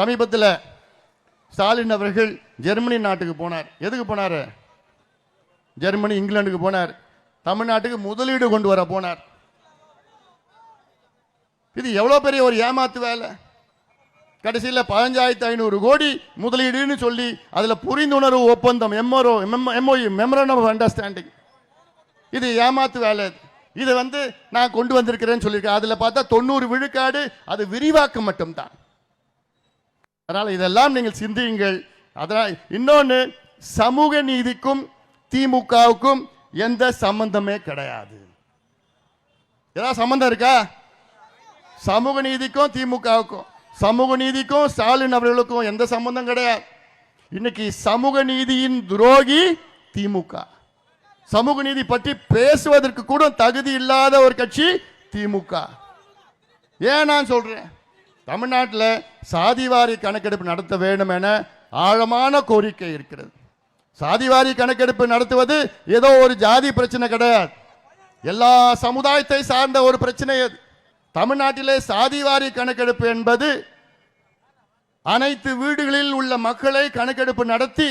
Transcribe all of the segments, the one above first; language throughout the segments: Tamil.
சமீபத்தில் ஸ்டாலின் அவர்கள் ஜெர்மனி நாட்டுக்கு போனார். எதுக்கு போனார்? ஜெர்மனி இங்கிலாந்துக்கு போனார். தமிழ்நாட்டுக்கு முதலீடு கொண்டு வர போனார். இது எவ்வளோ பெரிய ஒரு ஏமாத்து வேலை? கடைசியில் பதினஞ்சாயிரத்து ஐநூறு கோடி முதலீடுன்னு சொல்லி அதில் புரிந்துணர்வு ஒப்பந்தம் MO MOU memorandum of understanding இது ஏமாத்து வேலை. இது. இதை வந்து நான் கொண்டு வந்திருக்கிறேன்னு சொல்லியிருக்கேன். அதில் பார்த்தா தொண்ணூறு விழுக்காடு அது விரிவாக்கம் மட்டும்தான். அதனால் இதெல்லாம் நீங்கள் சிந்தியுங்கள். அதனால் இன்னொன்று சமூக நீதிக்கும் திமுகவுக்கும் எந்த சம்பந்தமே கிடையாது. ஏதாவது சம்பந்தம் இருக்கா? சமூக நீதிக்கும் திமுகவுக்கும். சமூக நீதிக்கும் ஸ்டாலின் அவர்களுக்கும் எந்த சம்பந்தம் கிடையாது. இன்னைக்கு சமூக நீதியின் துரோகி திமுக. சமூக நீதி பற்றி பேசுவதற்கு கூட தகுதி இல்லாத ஒரு கட்சி திமுக. ஏன் நான் சொல்றேன்? தமிழ்நாட்டில் சாதிவாரி கணக்கெடுப்பு நடத்த வேண்டும் என ஆழமான கோரிக்கை இருக்கிறது. சாதிவாரி கணக்கெடுப்பு நடத்துவது ஏதோ ஒரு ஜாதி பிரச்சனை கிடையாது. எல்லா சமுதாயத்தை சார்ந்த ஒரு பிரச்சனை அது. தமிழ்நாட்டிலே சாதிவாரி கணக்கெடுப்பு என்பது அனைத்து வீடுகளில் உள்ள மக்களை கணக்கெடுப்பு நடத்தி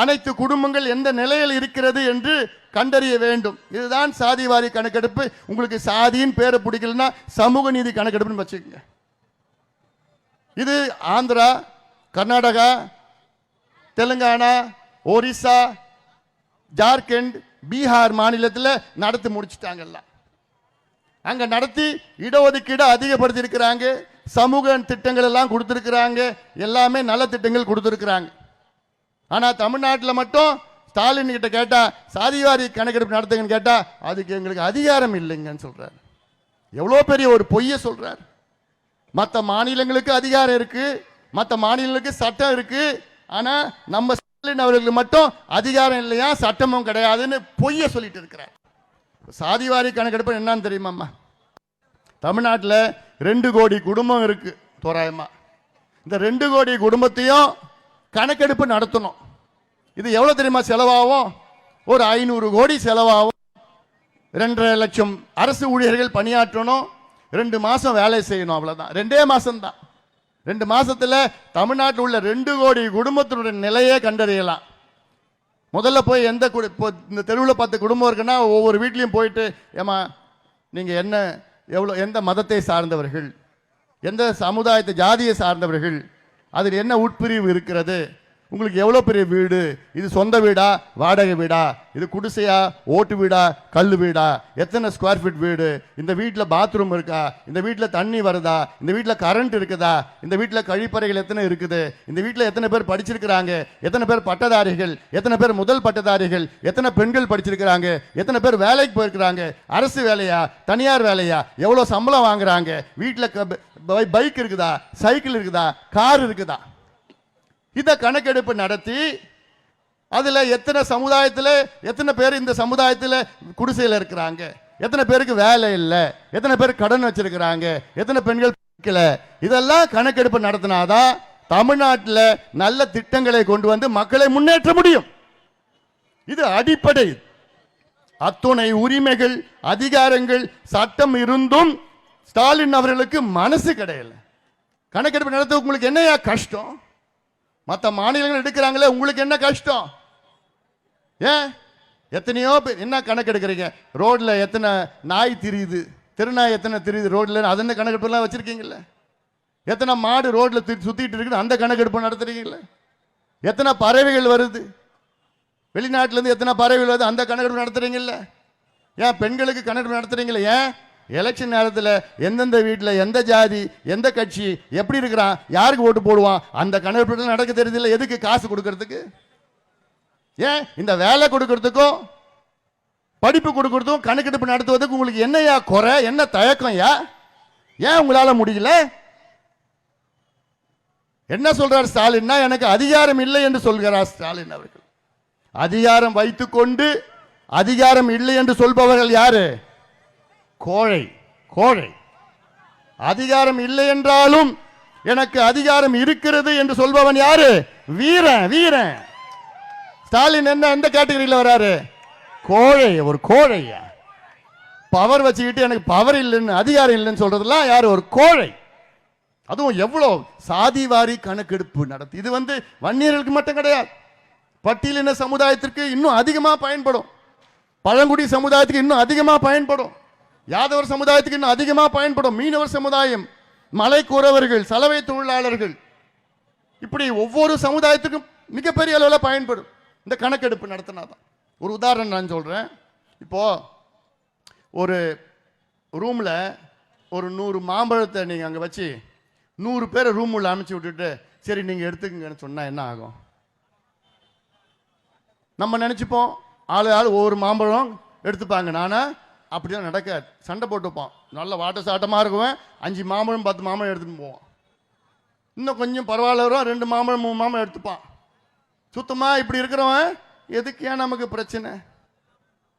அனைத்து குடும்பங்கள் எந்த நிலையில் இருக்கிறது என்று கண்டறிய வேண்டும். இதுதான் சாதிவாரி கணக்கெடுப்பு. உங்களுக்கு சாதியின் பேரை பிடிக்கலன்னா சமூக நீதி கணக்கெடுப்புன்னு வச்சுக்கோங்க. இது ஆந்திரா கர்நாடகா தெலுங்கானா ஒரிசா ஜார்க்கண்ட் பீகார் மாநிலத்தில் நடத்தி முடிச்சிட்டாங்க அங்கே நடத்தி இடஒதுக்கீடு அதிகப்படுத்தி இருக்கிறாங்க சமூக திட்டங்கள் எல்லாம் கொடுத்துருக்குறாங்க. எல்லாமே நல்ல திட்டங்கள் கொடுத்துருக்குறாங்க. ஆனால் தமிழ்நாட்டில் மட்டும் ஸ்டாலின் கிட்ட கேட்டால் சாதிவாரி கணக்கெடுப்பு நடத்துங்கன்னு கேட்டால் அதுக்கு எங்களுக்கு அதிகாரம் இல்லைங்கன்னு சொல்கிறார் எவ்வளோ பெரிய ஒரு பொய்யை சொல்கிறார் மற்ற மாநிலங்களுக்கு அதிகாரம் இருக்கு மற்ற மாநிலங்களுக்கு சட்டம் இருக்கு. ஆனா நம்ம ஸ்டாலின் அவர்களுக்கு மட்டும் அதிகாரம் இல்லையா சட்டமும் கிடையாதுன்னு பொய்ய சொல்லிட்டு இருக்கிறார். சாதிவாரி கணக்கெடுப்பு என்னன்னு தெரியுமாம்மா? தமிழ்நாட்டில் ரெண்டு கோடி குடும்பம் இருக்கு தோராயமா. இந்த ரெண்டு கோடி குடும்பத்தையும் கணக்கெடுப்பு நடத்தணும். இது எவ்வளோ தெரியுமா செலவாகும்? ஒரு ஐநூறு கோடி செலவாகும். ரெண்டரை லட்சம் அரசு ஊழியர்கள் பணியாற்றணும். ரெண்டு மாதம் வேலை செய்யணும் அவ்வளோதான் ரெண்டே மாதம்தான் ரெண்டு மாதத்தில் தமிழ்நாட்டில் உள்ள ரெண்டு கோடி குடும்பத்தினுடைய நிலையே கண்டறியலாம். முதல்ல போய் எந்த குடி இப்போ இந்த தெருவில் பத்து குடும்பம் இருக்குன்னா ஒவ்வொரு வீட்லேயும் போயிட்டு ஏமா நீங்கள் என்ன எவ்வளோ எந்த மதத்தை சார்ந்தவர்கள்? எந்த சமுதாயத்தை ஜாதியை சார்ந்தவர்கள்? அதில் என்ன உட்பிரிவு இருக்கிறது? உங்களுக்கு எவ்வளோ பெரிய வீடு? இது சொந்த வீடா? வாடகை வீடா? இது குடிசையா? ஓட்டு வீடா? கல் வீடா? எத்தனை ஸ்கொயர் ஃபீட் வீடு? இந்த வீட்டில் பாத்ரூம் இருக்கா? இந்த வீட்டில் தண்ணி வருதா? இந்த வீட்டில் கரண்ட் இருக்குதா? இந்த வீட்டில் கழிப்பறைகள் எத்தனை இருக்குது? இந்த வீட்டில் எத்தனை பேர் படிச்சிருக்கிறாங்க? எத்தனை பேர் பட்டதாரிகள்? எத்தனை பேர் முதல் பட்டதாரிகள்? எத்தனை பெண்கள் படிச்சிருக்கிறாங்க? எத்தனை பேர் வேலைக்கு போயிருக்கிறாங்க? அரசு வேலையா? தனியார் வேலையா? எவ்வளோ சம்பளம் வாங்குறாங்க? வீட்டில் பைக் இருக்குதா? சைக்கிள் இருக்குதா? கார் இருக்குதா? இதை கணக்கெடுப்பு நடத்தி அதில் எத்தனை சமுதாயத்தில் எத்தனை பேர் இந்த சமுதாயத்தில் குடிசையில் இருக்கிறாங்க? எத்தனை பேருக்கு வேலை இல்லை? எத்தனை பேர் கடன் வச்சிருக்கிறாங்க? எத்தனை பெண்கள் படிக்கல? இதெல்லாம் கணக்கெடுப்பு நடத்தினாதான் தமிழ்நாட்டில் நல்ல திட்டங்களை கொண்டு வந்து மக்களை முன்னேற்ற முடியும். இது அடிப்படை. அத்துணை உரிமைகள் அதிகாரங்கள் சட்டம் இருந்தும் ஸ்டாலின் அவர்களுக்கு மனசு கிடையல. கணக்கெடுப்பு நடத்த உங்களுக்கு என்னையா கஷ்டம்? மற்ற மாநிலங்கள் எடுக்கிறாங்களே உங்களுக்கு என்ன கஷ்டம்? ஏன்? எத்தனையோ பேர் என்ன கணக்கு எடுக்கிறீங்க? ரோட்ல எத்தனை நாய் திரியுது? திருநாய் எத்தனை திரியுது ரோட்ல? அது என்ன கணக்கெடுப்புலாம் வச்சிருக்கீங்கல்ல? எத்தனை மாடு ரோட்ல சுத்திட்டு இருக்குது அந்த கணக்கெடுப்பு நடத்துறீங்களே எத்தனை பறவைகள் வருது? வெளிநாட்டுல இருந்து எத்தனை பறவைகள் வருது? அந்த கணக்கெடுப்பு நடத்துறீங்கல்ல? ஏன் பெண்களுக்கு கணக்கெடுப்பு நடத்துகிறீங்களே ஏன் எலெக்ஷன் நேரத்தில் எந்தெந்த வீட்டில் எந்த ஜாதி எந்த கட்சி எப்படி இருக்கிறான் யாருக்கு ஓட்டு போடுவான் அந்த கணக்கெடுப்பு நடக்க தெரியுதில்ல எதுக்கு காசு கொடுக்கறதுக்கு? ஏன்? இந்த வேலை கொடுக்கறதுக்கும் படிப்பு கொடுக்கறதுக்கும் கணக்கெடுப்பு நடத்துவதற்கு உங்களுக்கு என்னையா குறை என்ன தயக்கம் யா? ஏன் உங்களால் முடியல? என்ன சொல்றார் ஸ்டாலின்னா எனக்கு அதிகாரம் இல்லை என்று சொல்கிறார் ஸ்டாலின் அவர்கள். அதிகாரம் வைத்துக்கொண்டு அதிகாரம் இல்லை என்று சொல்பவர்கள் யாரு? கோழை கோழை. அதிகாரம் இல்லை என்றாலும் எனக்கு அதிகாரம் இருக்கிறது என்று சொல்பவன் யாரு? வீரன் வீரன். ஸ்டாலின் என்ன எந்த கேட்டகரியில் வராரு? கோழை ஒரு கோழையா? பவர் வச்சுக்கிட்டு எனக்கு பவர் இல்லைன்னு அதிகாரம் இல்லைன்னு சொல்றதுலாம் யார்? ஒரு கோழை. அதுவும் எவ்வளோ சாதிவாரி கணக்கெடுப்பு நடத்தி. இது வந்து வன்னியர்களுக்கு மட்டும் கிடையாது. பட்டியலின சமுதாயத்திற்கு இன்னும் அதிகமாக பயன்படும். பழங்குடி சமுதாயத்துக்கு இன்னும் அதிகமாக பயன்படும். யாதவர் சமுதாயத்துக்கு இன்னும் அதிகமாக பயன்படும் மீனவர் சமுதாயம் மலைக்குறவர்கள் சலவை தொழிலாளர்கள். இப்படி ஒவ்வொரு சமுதாயத்துக்கும் மிகப்பெரிய அளவில் பயன்படும். இந்த கணக்கெடுப்பு நடத்தினாதான். ஒரு உதாரணம் நான் சொல்கிறேன் இப்போ ஒரு ரூமில் ஒரு நூறு மாம்பழத்தை நீங்கள் அங்கே வச்சு நூறு பேரை ரூம் உள்ள அமைச்சு விட்டுட்டு சரி நீங்கள் எடுத்துக்கங்கன்னு சொன்னால் என்ன ஆகும்? நம்ம நினச்சிப்போம் ஆளு ஆள் ஒவ்வொரு மாம்பழம் எடுத்துப்பாங்க. நானா அப்படிலாம் நடக்காது சண்டை போட்டுப்பான். நல்ல வாட்ட சாட்டமாக இருக்குவேன். அஞ்சு மாம்பழம் பத்து மாம்பழம் எடுத்துகிட்டு போவான். இன்னும் கொஞ்சம் பரவாயில்ல வரும் ரெண்டு மாம்பழம் மூணு மாம்பழம் எடுத்துப்பான். சுத்தமாக இப்படி இருக்கிறவன் எதுக்கு ஏன் நமக்கு பிரச்சனை?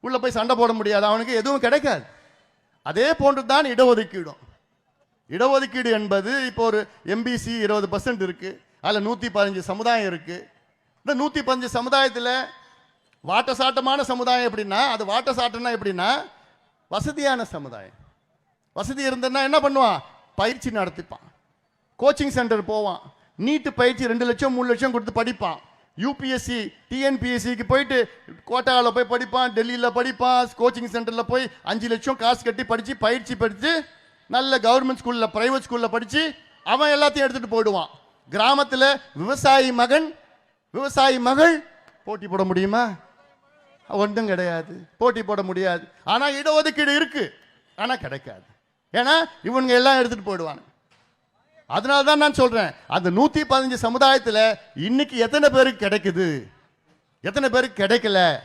உள்ளே போய் சண்டை போட முடியாது. அவனுக்கு எதுவும் கிடைக்காது. அதே போன்று தான் இடஒதுக்கீடும். இடஒதுக்கீடு என்பது இப்போ ஒரு எம்பிசி இருபது பர்சன்ட் இருக்குது அதில் நூற்றி பதினஞ்சு சமுதாயம் இருக்குது இந்த நூற்றி பதினஞ்சு சமுதாயத்தில் வாட்ட சாட்டமான சமுதாயம் எப்படின்னா அது வாட்ட சாட்டம்னா எப்படின்னா வசதியான சமுதாயம். வசதி இருந்ததுன்னா என்ன பண்ணுவான்? பயிற்சி நடத்திப்பான். கோச்சிங் சென்டர் போவான். நீட்டு பயிற்சி ரெண்டு லட்சம் மூணு லட்சம் கொடுத்து படிப்பான். யூபிஎஸ்சி டிஎன்பிஎஸ்சிக்கு போயிட்டு கோட்டாவில் போய் படிப்பான் டெல்லியில் படிப்பான் கோச்சிங் சென்டரில் போய் அஞ்சு லட்சம் காசு கட்டி படித்து பயிற்சி படித்து நல்ல கவர்மெண்ட் ஸ்கூலில் ப்ரைவேட் ஸ்கூலில் படித்து அவன் எல்லாத்தையும் எடுத்துகிட்டு போயிடுவான். கிராமத்தில் விவசாயி மகன் விவசாயி மகள் போட்டி போட முடியுமா? ஒன்றும் கிடையாது. போட்டி போட முடியாது. ஆனால் இடஒதுக்கீடு இருக்கு. ஆனால் கிடைக்காது. ஏன்னா இவனுங்க எல்லாம் எடுத்துகிட்டு போயிடுவாங்க. அதனால தான் நான் சொல்றேன். அந்த நூத்தி பதினஞ்சு சமுதாயத்தில் இன்னைக்கு எத்தனை பேருக்கு கிடைக்குது? எத்தனை பேருக்கு கிடைக்கல?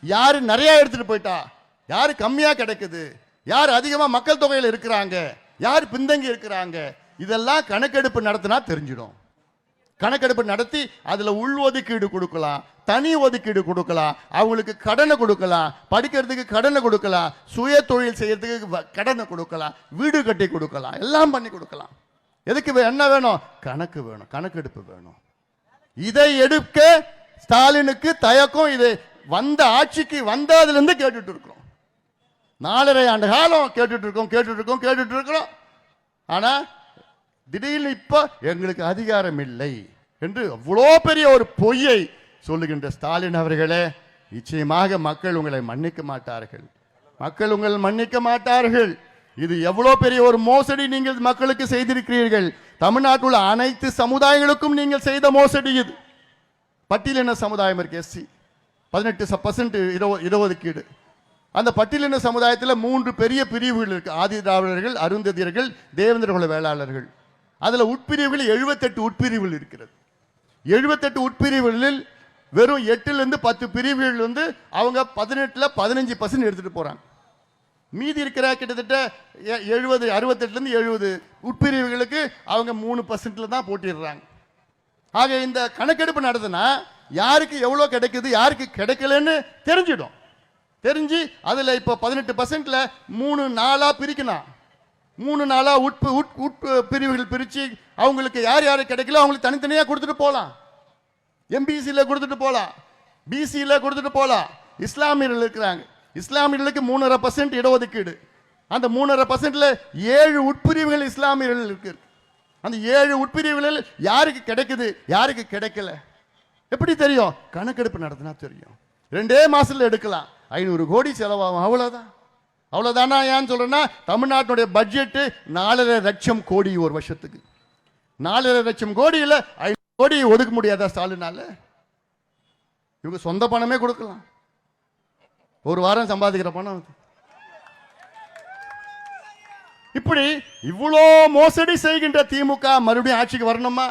யாரு நிறைய எடுத்துட்டு போயிட்டா? யாரு கம்மியா கிடைக்குது? யார் அதிகமாக மக்கள் தொகையில் இருக்கிறாங்க? யார் பின்தங்கி இருக்கிறாங்க? இதெல்லாம் கணக்கெடுப்பு நடத்தினா தெரிஞ்சிடும். கணக்கெடுப்பு நடத்தி அதில் உள் ஒதுக்கீடு கொடுக்கலாம் தனி ஒதுக்கீடு கொடுக்கலாம் அவங்களுக்கு கடனை கொடுக்கலாம் படிக்கிறதுக்கு கடனை கொடுக்கலாம் சுய தொழில் செய்யறதுக்கு வ- கடனை கொடுக்கலாம் வீடு கட்டி கொடுக்கலாம் எல்லாம் பண்ணி கொடுக்கலாம். எதுக்கு என்ன வேணும்? கணக்கு வேணும் கணக்கெடுப்பு வேணும். இதை எடுக்க ஸ்டாலினுக்கு தயக்கம் இது வந்த ஆட்சிக்கு வந்ததுலேருந்து கேட்டுட்டு இருக்கிறோம். நாலரை ஆண்டு காலம் கேட்டுட்டு இருக்கோம் கேட்டுட்டு இருக்கோம் கேட்டுட்டு இருக்கிறோம். ஆனால் திடீர்னு இப்போ எங்களுக்கு அதிகாரம் இல்லை என்று அவ்வளோ பெரிய ஒரு பொய்யை சொல்லுகின்ற ஸ்டாலின் அவர்களே நிச்சயமாக மக்கள் உங்களை மன்னிக்க மாட்டார்கள். மக்கள் உங்களை மன்னிக்க மாட்டார்கள். இது எவ்வளோ பெரிய ஒரு மோசடி நீங்கள் மக்களுக்கு செய்திருக்கிறீர்கள். தமிழ்நாட்டில் உள்ள அனைத்து சமுதாயங்களுக்கும் நீங்கள் செய்த மோசடி இது. பட்டியலின சமுதாயம் இருக்கு எஸ்சி பதினெட்டு பர்சன்ட் இடஒதுக்கீடு அந்த பட்டியலின சமுதாயத்தில் மூன்று பெரிய பிரிவுகள் இருக்கு. ஆதி திராவிடர்கள் அருந்ததியர்கள் தேவேந்திர குல வேளாளர்கள். அதில் உட்பிரிவுகள் எழுபத்தெட்டு உட்பிரிவுகள் இருக்கிறது. எழுபத்தெட்டு உட்பிரிவுகளில் வெறும் எட்டுலேருந்து பத்து பிரிவுகள் வந்து அவங்க பதினெட்டில் பதினஞ்சு பர்சன்ட் எடுத்துகிட்டு போகிறாங்க மீதி இருக்கிற கிட்டத்தட்ட எ- எழுபது அறுபத்தெட்டுலேருந்து எழுபது உட்பிரிவுகளுக்கு அவங்க மூணு பர்சன்ட்ல தான் போட்டிடுறாங்க. ஆக இந்த கணக்கெடுப்பு நடத்துனா யாருக்கு எவ்வளோ கிடைக்குது யாருக்கு கிடைக்கலன்னு தெரிஞ்சிடும். தெரிஞ்சு அதில் இப்போ பதினெட்டு பர்சன்ட்ல மூணு நாளாக பிரிக்கணும். மூணு நாளாக உட்பு உட் உட் பிரிவுகள் பிரித்து அவங்களுக்கு யார் யார் கிடைக்கல அவங்களுக்கு தனித்தனியாக கொடுத்துட்டு போகலாம் எம்பிசியில் கொடுத்துட்டு போகலாம் பிசியில் கொடுத்துட்டு போகலாம் இஸ்லாமியர்கள் இருக்கிறாங்க. இஸ்லாமியர்களுக்கு மூணரை பர்சன்ட் இடஒதுக்கீடு. அந்த மூணரை பர்சன்ட்ல ஏழு உட்பிரிவுகள் இஸ்லாமியர்கள் இருக்கு. அந்த ஏழு உட்பிரிவுகளில் யாருக்கு கிடைக்குது யாருக்கு கிடைக்கல? எப்படி தெரியும்? கணக்கெடுப்பு நடத்தினா தெரியும். ரெண்டே மாதத்தில் எடுக்கலாம். ஐநூறு கோடி செலவாகும் அவ்வளோதான் அவ்வளோதானா ஏன்னு சொல்கிறேன்னா தமிழ்நாட்டுடைய பட்ஜெட்டு நாலரை லட்சம் கோடி ஒரு வருஷத்துக்கு. நாலரை லட்சம் கோடியில் ஐநூறு கோடி ஒதுக்க முடியாதா ஸ்டாலினால்? இவங்க சொந்த பணமே கொடுக்கலாம். ஒரு வாரம் சம்பாதிக்கிற பணம் இப்படி இவ்வளோ மோசடி செய்கின்ற திமுக மறுபடியும் ஆட்சிக்கு வரணுமா?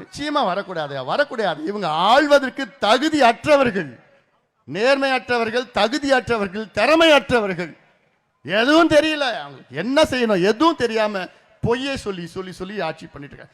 நிச்சயமா வரக்கூடாது வரக்கூடாது. இவங்க ஆழ்வதற்கு தகுதி அற்றவர்கள் நேர்மையற்றவர்கள் தகுதியற்றவர்கள் திறமையற்றவர்கள். எதுவும் தெரியல. அவங்களுக்கு என்ன செய்யணும்? எதுவும் தெரியாம பொய்யை சொல்லி சொல்லி சொல்லி ஆட்சி பண்ணிட்டு இருக்காங்க.